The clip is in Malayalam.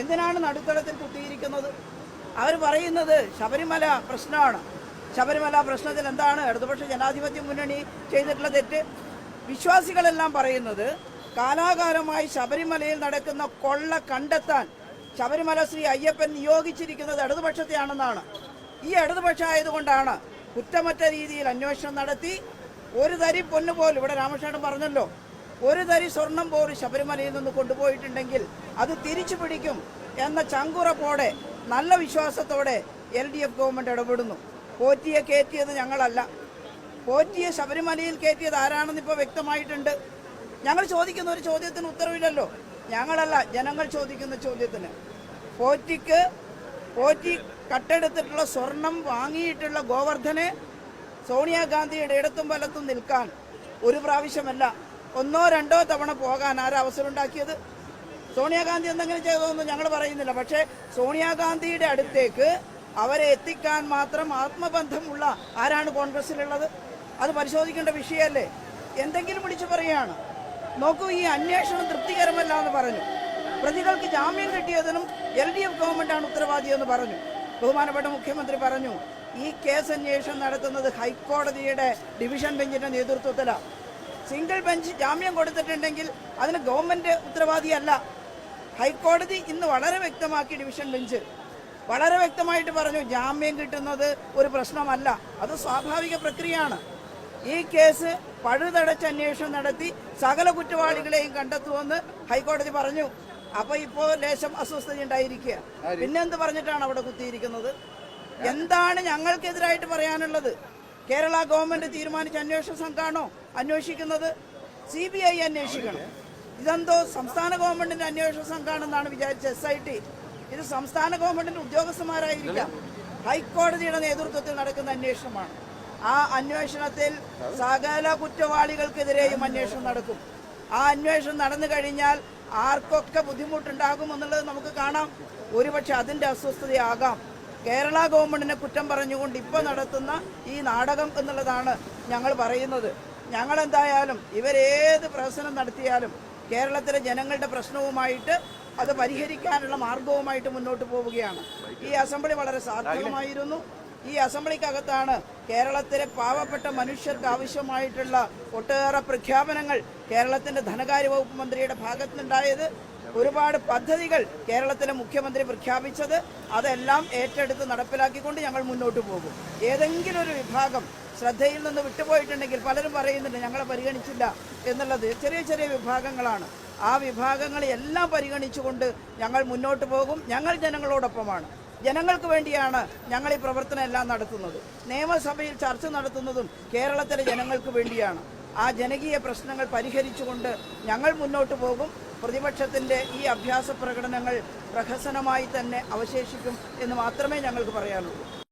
എന്തിനാണ് നടുത്തളത്തിൽ കുത്തിയിരിക്കുന്നത്? അവർ പറയുന്നത് ശബരിമല പ്രശ്നമാണ്. ശബരിമല പ്രശ്നത്തിൽ എന്താണ്? ഇടതുപക്ഷ ജനാധിപത്യ മുന്നണി ചെയ്തിട്ടുള്ള തെറ്റ്. വിശ്വാസികളെല്ലാം പറയുന്നത് കാലാകാലമായി ശബരിമലയിൽ നടക്കുന്ന കൊള്ള കണ്ടെത്താൻ ശബരിമല ശ്രീ അയ്യപ്പൻ നിയോഗിച്ചിരിക്കുന്നത് ഇടതുപക്ഷത്തെയാണെന്നാണ്. ഈ ഇടതുപക്ഷം ആയതുകൊണ്ടാണ് കുറ്റമറ്റ രീതിയിൽ അന്വേഷണം നടത്തി ഒരു തരി പൊന്നുപോലും ഇവിടെ രാമകൃഷ്ണൻ പറഞ്ഞല്ലോ ഒരു തരി സ്വർണം പോലും ശബരിമലയിൽ നിന്ന് കൊണ്ടുപോയിട്ടുണ്ടെങ്കിൽ അത് തിരിച്ചു പിടിക്കും എന്ന ചങ്കുറപ്പോടെ നല്ല വിശ്വാസത്തോടെ എൽ ഡി എഫ് ഗവൺമെന്റ് ഇടപെടുന്നു. പോറ്റിയെ കയറ്റിയത് ഞങ്ങളല്ല. പോറ്റിയെ ശബരിമലയിൽ കയറ്റിയത് ആരാണെന്ന് ഇപ്പോൾ വ്യക്തമായിട്ടുണ്ട്. ഞങ്ങൾ ചോദിക്കുന്ന ഒരു ചോദ്യത്തിന് ഉത്തരവില്ലല്ലോ. ഞങ്ങളല്ല ജനങ്ങൾ ചോദിക്കുന്ന ചോദ്യത്തിന്. പോറ്റിക്ക് പോറ്റി കട്ടെടുത്തിട്ടുള്ള സ്വർണം വാങ്ങിയിട്ടുള്ള ഗോവർദ്ധനെ സോണിയാഗാന്ധിയുടെ ഇടത്തും വലത്തും നിൽക്കാൻ ഒരു പ്രാവശ്യമല്ല ഒന്നോ രണ്ടോ തവണ പോകാൻ ആരവസരം ഉണ്ടാക്കിയത് സോണിയാഗാന്ധി എന്തെങ്കിലും ചെയ്തതൊന്നും ഞങ്ങൾ പറയുന്നില്ല. പക്ഷേ സോണിയാഗാന്ധിയുടെ അടുത്തേക്ക് അവരെ എത്തിക്കാൻ മാത്രം ആത്മബന്ധമുള്ള ആരാണ് കോൺഗ്രസിലുള്ളത് അത് പരിശോധിക്കേണ്ട വിഷയമല്ലേ? എന്തെങ്കിലും വിളിച്ചു പറയുകയാണ്. നോക്കൂ ഈ അന്വേഷണം തൃപ്തികരമല്ല എന്ന് പറഞ്ഞു. പ്രതികൾക്ക് ജാമ്യം കിട്ടിയതിനും എൽ ഡി എഫ് ഗവൺമെന്റാണ് ഉത്തരവാദിയെന്ന് പറഞ്ഞു. ബഹുമാനപ്പെട്ട മുഖ്യമന്ത്രി പറഞ്ഞു ഈ കേസ് അന്വേഷണം നടത്തുന്നത് ഹൈക്കോടതിയുടെ ഡിവിഷൻ ബെഞ്ചിന്റെ നേതൃത്വത്തിലാണ് സിംഗിൾ ബെഞ്ച് ജാമ്യം കൊടുത്തിട്ടുണ്ടെങ്കിൽ അതിന് ഗവൺമെന്റ് ഉത്തരവാദിയല്ല. ഹൈക്കോടതി ഇന്ന് വളരെ വ്യക്തമാക്കി ഡിവിഷൻ ബെഞ്ച്. വളരെ വ്യക്തമായിട്ട് പറഞ്ഞു ജാമ്യം കിട്ടുന്നത് ഒരു പ്രശ്നമല്ല. അത് സ്വാഭാവിക പ്രക്രിയയാണ്. ഈ കേസ് പഴുതടച്ച് അന്വേഷണം നടത്തി സകല കുറ്റവാളികളെയും കണ്ടെത്തുമെന്ന് ഹൈക്കോടതി പറഞ്ഞു. അപ്പൊ ഇപ്പോ ലേശം അസ്വസ്ഥത ഉണ്ടായിരിക്കുക. പിന്നെന്ത് പറഞ്ഞിട്ടാണ് അവിടെ കുത്തിയിരിക്കുന്നത്? എന്താണ് ഞങ്ങൾക്കെതിരായിട്ട് പറയാനുള്ളത്? കേരള ഗവൺമെന്റ് തീരുമാനിച്ച അന്വേഷണ സംഘമാണോ അന്വേഷിക്കുന്നത് സി ബി ഐ അന്വേഷിക്കണം. ഇതെന്തോ സംസ്ഥാന ഗവൺമെന്റിന്റെ അന്വേഷണ സംഘമാണെന്നാണ് വിചാരിച്ച എസ് ഐ ടി ഇത് സംസ്ഥാന ഗവൺമെന്റിന്റെ ഉദ്യോഗസ്ഥന്മാരായിരിക്കാം. ഹൈക്കോടതിയുടെ നേതൃത്വത്തിൽ നടക്കുന്ന അന്വേഷണമാണ്. ആ അന്വേഷണത്തിൽ സകല കുറ്റവാളികൾക്കെതിരെയും അന്വേഷണം നടക്കും. ആ അന്വേഷണം നടന്നു കഴിഞ്ഞാൽ ആർക്കൊക്കെ ബുദ്ധിമുട്ടുണ്ടാകും എന്നുള്ളത് നമുക്ക് കാണാം. ഒരുപക്ഷെ അതിന്റെ അസ്വസ്ഥതയാകാം. കേരള ഗവൺമെന്റിനെ കുറ്റം പറഞ്ഞുകൊണ്ട് ഇപ്പോൾ നടത്തുന്ന ഈ നാടകം എന്നുള്ളതാണ് ഞങ്ങൾ പറയുന്നത്. ഞങ്ങളെന്തായാലും ഇവരേത് പ്രഹസനം നടത്തിയാലും കേരളത്തിലെ ജനങ്ങളുടെ പ്രശ്നവുമായിട്ട് അത് പരിഹരിക്കാനുള്ള മാർഗവുമായിട്ട് മുന്നോട്ട് പോവുകയാണ്. ഈ അസംബ്ലി വളരെ സാധ്യമായിരുന്നു ഈ അസംബ്ലിക്കകത്താണ് കേരളത്തിലെ പാവപ്പെട്ട മനുഷ്യർക്ക് ആവശ്യമായിട്ടുള്ള ഒട്ടേറെ പ്രഖ്യാപനങ്ങൾ കേരളത്തിന്റെ ധനകാര്യ വകുപ്പ് മന്ത്രിയുടെ ഭാഗത്തുനിന്നുണ്ടായത്. ഒരുപാട് പദ്ധതികൾ കേരളത്തിലെ മുഖ്യമന്ത്രി പ്രഖ്യാപിച്ചത് അതെല്ലാം ഏറ്റെടുത്ത് നടപ്പിലാക്കിക്കൊണ്ട് ഞങ്ങൾ മുന്നോട്ട് പോകും. ഏതെങ്കിലും ഒരു വിഭാഗം ശ്രദ്ധയിൽ നിന്ന് വിട്ടുപോയിട്ടുണ്ടെങ്കിൽ പലരും പറയുന്നുണ്ട് ഞങ്ങളെ പരിഗണിച്ചില്ല എന്നുള്ളത് ചെറിയ ചെറിയ വിഭാഗങ്ങളാണ്. ആ വിഭാഗങ്ങളെ എല്ലാം പരിഗണിച്ചുകൊണ്ട് ഞങ്ങൾ മുന്നോട്ട് പോകും. ഞങ്ങൾ ജനങ്ങളോടൊപ്പമാണ്. ജനങ്ങൾക്ക് വേണ്ടിയാണ് ഞങ്ങൾ ഈ പ്രവർത്തനം എല്ലാം നടത്തുന്നത്. നിയമസഭയിൽ ചർച്ച നടത്തുന്നതും കേരളത്തിലെ ജനങ്ങൾക്ക് വേണ്ടിയാണ്. ആ ജനകീയ പ്രശ്നങ്ങൾ പരിഹരിച്ചുകൊണ്ട് ഞങ്ങൾ മുന്നോട്ട് പോകും. പ്രതിപക്ഷത്തിന്റെ ഈ അഭ്യാസ പ്രകടനങ്ങൾ പ്രഹസനമായി തന്നെ അവശേഷിക്കും എന്ന് മാത്രമേ ഞങ്ങൾക്ക് പറയാനുള്ളൂ.